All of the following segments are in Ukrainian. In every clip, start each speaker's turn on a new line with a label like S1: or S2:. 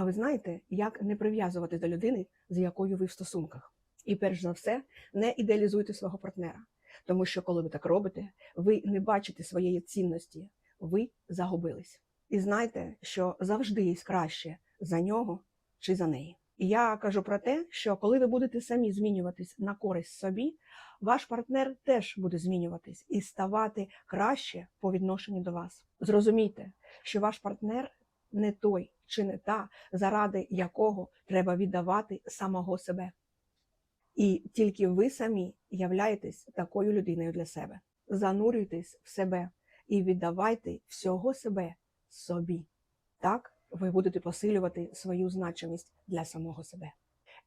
S1: А ви знаєте, як не прив'язуватись до людини, з якою ви в стосунках? І перш за все, не ідеалізуйте свого партнера. Тому що, коли ви так робите, ви не бачите своєї цінності, ви загубились. І знайте, що завжди є краще за нього чи за неї. І я кажу про те, що коли ви будете самі змінюватись на користь собі, ваш партнер теж буде змінюватись і ставати краще по відношенню до вас. Зрозумійте, що ваш партнер не той чи не та, заради якого треба віддавати самого себе. І тільки ви самі являєтесь такою людиною для себе. Занурюйтесь в себе і віддавайте всього себе собі. Так ви будете посилювати свою значимість для самого себе.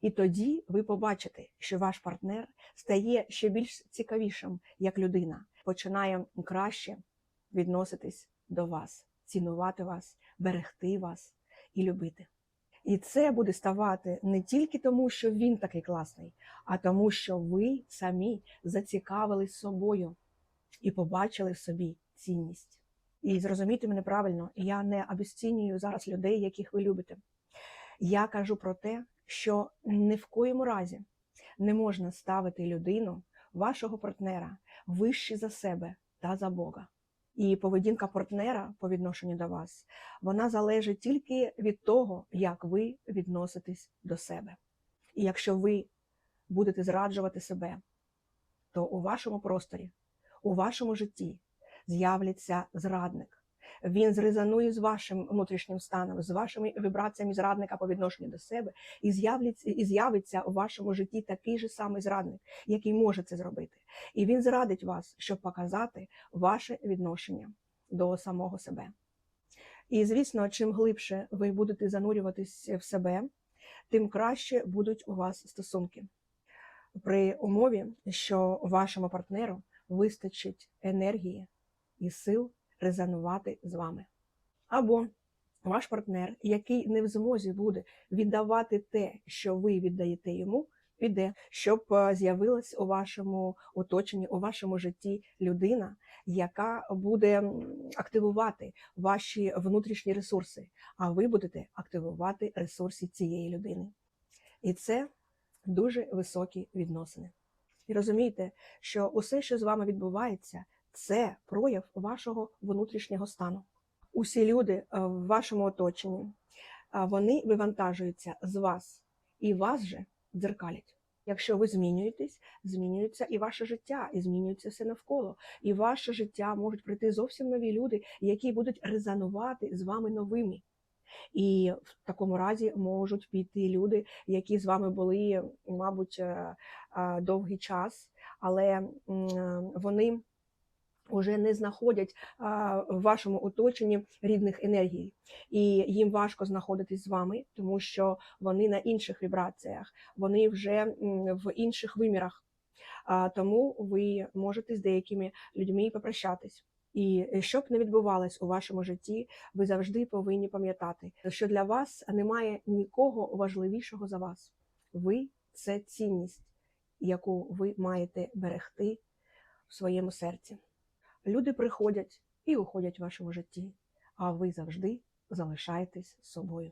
S1: І тоді ви побачите, що ваш партнер стає ще більш цікавішим як людина, починає краще відноситись до вас, цінувати вас, берегти вас і любити. І це буде ставати не тільки тому, що він такий класний, а тому, що ви самі зацікавились собою і побачили в собі цінність. І зрозумійте мене правильно, я не обесцінюю зараз людей, яких ви любите. Я кажу про те, що ні в коєму разі не можна ставити людину, вашого партнера, вище за себе та за Бога. І поведінка партнера по відношенню до вас, вона залежить тільки від того, як ви відноситесь до себе. І якщо ви будете зраджувати себе, то у вашому просторі, у вашому житті з'являться зрадник. Він зрезонує з вашим внутрішнім станом, з вашими вібраціями зрадника по відношенню до себе, і з'явиться і з'явиться у вашому житті такий же самий зрадник, який може це зробити. І він зрадить вас, щоб показати ваше відношення до самого себе. І звісно, чим глибше ви будете занурюватись в себе, тим краще будуть у вас стосунки. При умові, що вашому партнеру вистачить енергії і сил резонувати з вами. Або ваш партнер, який не в змозі буде віддавати те, що ви віддаєте йому, піде, щоб е, з'явилась у вашому оточенні, у вашому житті людина, яка буде активувати ваші внутрішні ресурси, а ви будете активувати ресурси цієї людини. І це дуже високі відносини. І розумієте, що усе, що з вами відбувається, це прояв вашого внутрішнього стану. Усі люди е, в вашому оточенні вони вивантажуються з вас і вас же дзеркалять. Якщо ви змінюєтесь, змінюється і ваше життя, і змінюється все навколо. І в ваше життя можуть прийти зовсім нові люди, які будуть резонувати з вами новими. І в такому разі можуть піти люди, які з вами були, мабуть, е, е, довгий час, але вони вже не знаходять а, в вашому оточенні рідних енергій, і їм важко знаходитись з вами, тому що вони на інших вібраціях, вони вже в інших вимірах. А, тому ви можете з деякими людьми попрощатись. І що б не відбувалось у вашому житті, ви завжди повинні пам'ятати, що для вас немає нікого важливішого за вас. Ви це цінність, яку ви маєте берегти в своєму серці. Люди приходять і уходять в вашому житті, а ви завжди залишаєтесь собою.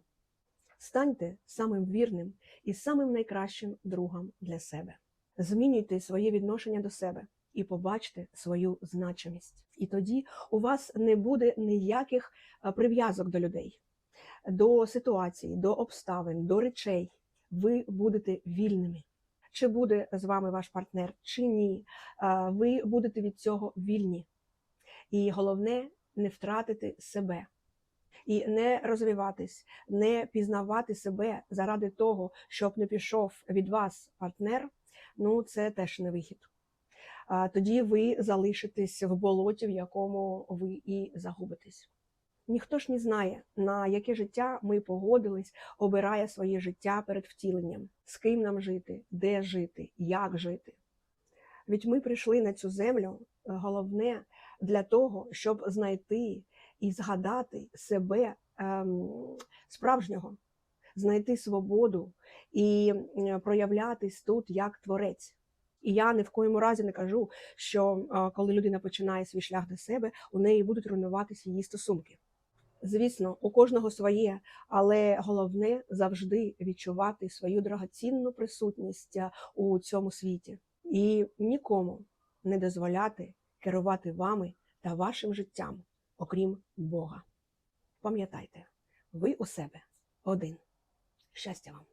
S1: Станьте самим вірним і самим найкращим другом для себе. Змінюйте своє відношення до себе і побачте свою значимість. І тоді у вас не буде ніяких прив'язок до людей, до ситуацій, до обставин, до речей. Ви будете вільними. Чи буде з вами ваш партнер, чи ні, ви будете від цього вільні. І головне не втратити себе і не розвиватись, не пізнавати себе заради того, щоб не пішов від вас партнер. Ну це теж не вихід. А тоді ви залишитесь в болоті, в якому ви і загубитесь. Ніхто ж не знає, на яке життя ми погодились, обирає своє життя перед втіленням, з ким нам жити, де жити, як жити. Ведь ми прийшли на цю землю, головне для того, щоб знайти і згадати себе ем, справжнього, знайти свободу і е, проявлятись тут як творець. І я ні в коєму разі не кажу, що е, коли людина починає свій шлях до себе, у неї будуть руйнуватися її стосунки. Звісно, у кожного своє, але головне завжди відчувати свою дорогоцінну присутність у цьому світі і нікому не дозволяти керувати вами та вашим життям, окрім Бога. Пам'ятайте, ви у себе один. Щастя вам!